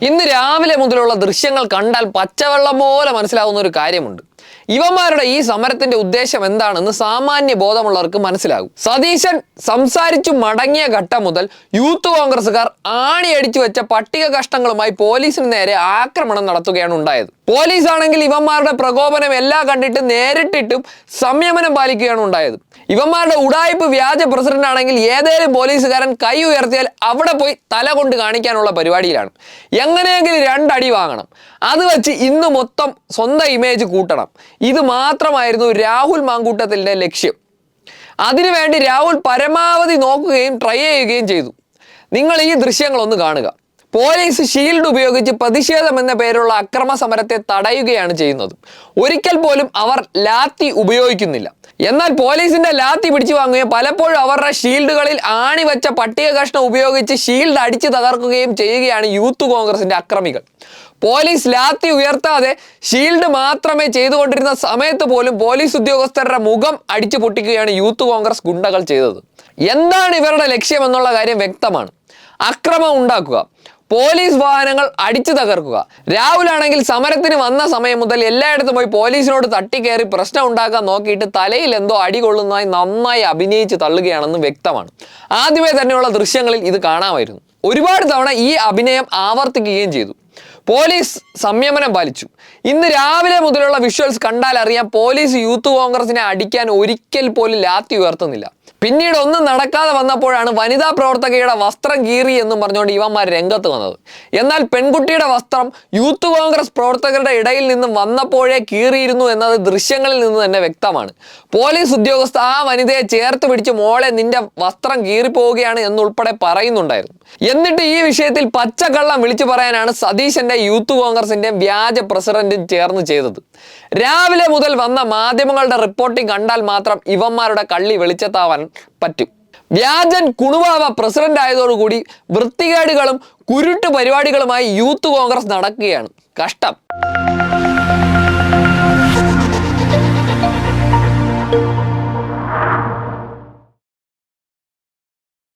ഇന്ന് രാവിലെ മുതലുള്ള ദൃശ്യങ്ങൾ കണ്ടാൽ പച്ചവെള്ളം പോലെ മനസ്സിലാവുന്ന ഒരു കാര്യമുണ്ട്. ഇവന്മാരുടെ ഈ സമരത്തിന്റെ ഉദ്ദേശം എന്താണെന്ന് സാമാന്യ ബോധമുള്ളവർക്ക് മനസ്സിലാകും. സതീശൻ സംസാരിച്ചു മടങ്ങിയ ഘട്ടം മുതൽ യൂത്ത് കോൺഗ്രസുകാർ ആണിയടിച്ചു വെച്ച പട്ടിക കഷ്ടങ്ങളുമായി പോലീസിന് നേരെ ആക്രമണം നടത്തുകയാണ് ഉണ്ടായത്. പോലീസ് ആണെങ്കിൽ ഇവന്മാരുടെ പ്രകോപനം എല്ലാം കണ്ടിട്ട് നേരിട്ടിട്ടും സംയമനം പാലിക്കുകയാണ് ഉണ്ടായത്. ഇവന്മാരുടെ ഉടായ്പ് വ്യാജ പ്രസിഡന്റ് ആണെങ്കിൽ ഏതേലും പോലീസുകാരൻ കൈ ഉയർത്തിയാൽ അവിടെ പോയി തല കൊണ്ട് കാണിക്കാനുള്ള പരിപാടിയിലാണ്. എങ്ങനെയെങ്കിലും രണ്ടടി വാങ്ങണം. അത് വെച്ച് ഇന്ന് മൊത്തം സ്വന്തം ഇമേജ് കൂട്ടണം. ഇത് മാത്രമായിരുന്നു രാഹുൽ മാങ്കൂട്ടത്തിന്റെ ലക്ഷ്യം. അതിനുവേണ്ടി രാഹുൽ പരമാവധി നോക്കുകയും ട്രൈ ചെയ്യുകയും ചെയ്തു. നിങ്ങൾ ഈ ദൃശ്യങ്ങളൊന്ന് കാണുക. പോലീസ് ഷീൽഡ് ഉപയോഗിച്ച് പ്രതിഷേധം എന്ന പേരുള്ള അക്രമ സമരത്തെ തടയുകയാണ് ചെയ്യുന്നത്. ഒരിക്കൽ പോലും അവർ ലാത്തി ഉപയോഗിക്കുന്നില്ല. എന്നാൽ പോലീസിന്റെ ലാത്തി പിടിച്ചു വാങ്ങുകയും പലപ്പോഴും അവരുടെ ഷീൽഡുകളിൽ ആണി വെച്ച പട്ടിക കഷ്ണം ഉപയോഗിച്ച് ഷീൽഡ് അടിച്ചു തകർക്കുകയും ചെയ്യുകയാണ് യൂത്ത് കോൺഗ്രസിന്റെ അക്രമികൾ. പോലീസ് ലാത്തി ഉയർത്താതെ ഷീൽഡ് മാത്രമേ ചെയ്തുകൊണ്ടിരുന്ന സമയത്ത് പോലും പോലീസ് ഉദ്യോഗസ്ഥരുടെ മുഖം അടിച്ചു പൊട്ടിക്കുകയാണ് യൂത്ത് കോൺഗ്രസ് ഗുണ്ടകൾ ചെയ്തത്. എന്താണ് ഇവരുടെ ലക്ഷ്യമെന്നുള്ള കാര്യം വ്യക്തമാണ്. അക്രമം ഉണ്ടാക്കുക. പോലീസ് വാഹനങ്ങൾ അടിച്ചു തകർക്കുക. രാഹുലാണെങ്കിൽ സമരത്തിന് വന്ന സമയം മുതൽ എല്ലായിടത്തും പോയി പോലീസിനോട് തട്ടിക്കയറി പ്രശ്നം ഉണ്ടാക്കാൻ നോക്കിയിട്ട് തലയിൽ എന്തോ അടി കൊള്ളുന്നതായി നന്നായി അഭിനയിച്ച് തള്ളുകയാണെന്ന് വ്യക്തമാണ്. ആദ്യമേ തന്നെയുള്ള ദൃശ്യങ്ങളിൽ ഇത് കാണാമായിരുന്നു. ഒരുപാട് തവണ ഈ അഭിനയം ആവർത്തിക്കുകയും ചെയ്തു. പോലീസ് സംയമനം പാലിച്ചു. ഇന്ന് രാവിലെ മുതലുള്ള വിഷ്വൽസ് കണ്ടാൽ അറിയാം പോലീസ് യൂത്ത് കോൺഗ്രസിനെ അടിക്കാൻ ഒരിക്കൽ പോലും ലാത്തി ഉയർത്തുന്നില്ല. പിന്നീട് ഒന്നും നടക്കാതെ വന്നപ്പോഴാണ് വനിതാ പ്രവർത്തകയുടെ വസ്ത്രം കീറി എന്നും പറഞ്ഞുകൊണ്ട് ഇവന്മാർ രംഗത്ത് വന്നത്. എന്നാൽ പെൺകുട്ടിയുടെ വസ്ത്രം യൂത്ത് കോൺഗ്രസ് പ്രവർത്തകരുടെ ഇടയിൽ നിന്നും വന്നപ്പോഴേ കീറിയിരുന്നു എന്നത് ദൃശ്യങ്ങളിൽ നിന്ന് തന്നെ വ്യക്തമാണ്. പോലീസ് ഉദ്യോഗസ്ഥ ആ വനിതയെ ചേർത്ത് പിടിച്ച് മോളെ നിന്റെ വസ്ത്രം കീറിപ്പോവുകയാണ് എന്നുൾപ്പെടെ പറയുന്നുണ്ടായിരുന്നു. എന്നിട്ട് ഈ വിഷയത്തിൽ പച്ചക്കള്ളം വിളിച്ചു പറയാനാണ് സതീശന്റെ യൂത്ത് കോൺഗ്രസിന്റെ വ്യാജ പ്രസിഡന്റും ചേർന്ന് ചെയ്തത്. രാവിലെ മുതൽ വന്ന മാധ്യമങ്ങളുടെ റിപ്പോർട്ടിംഗ് കണ്ടാൽ മാത്രം ഇവന്മാരുടെ കള്ളി വെളിച്ചത്താവാൻ പറ്റും. വ്യാജൻ കുണുവാവ പ്രസിഡന്റ് ആയതോടുകൂടി വൃത്തികേടുകളും കുരുട്ട് പരിപാടികളുമായി യൂത്ത് കോൺഗ്രസ് നടക്കുകയാണ്. കഷ്ടം.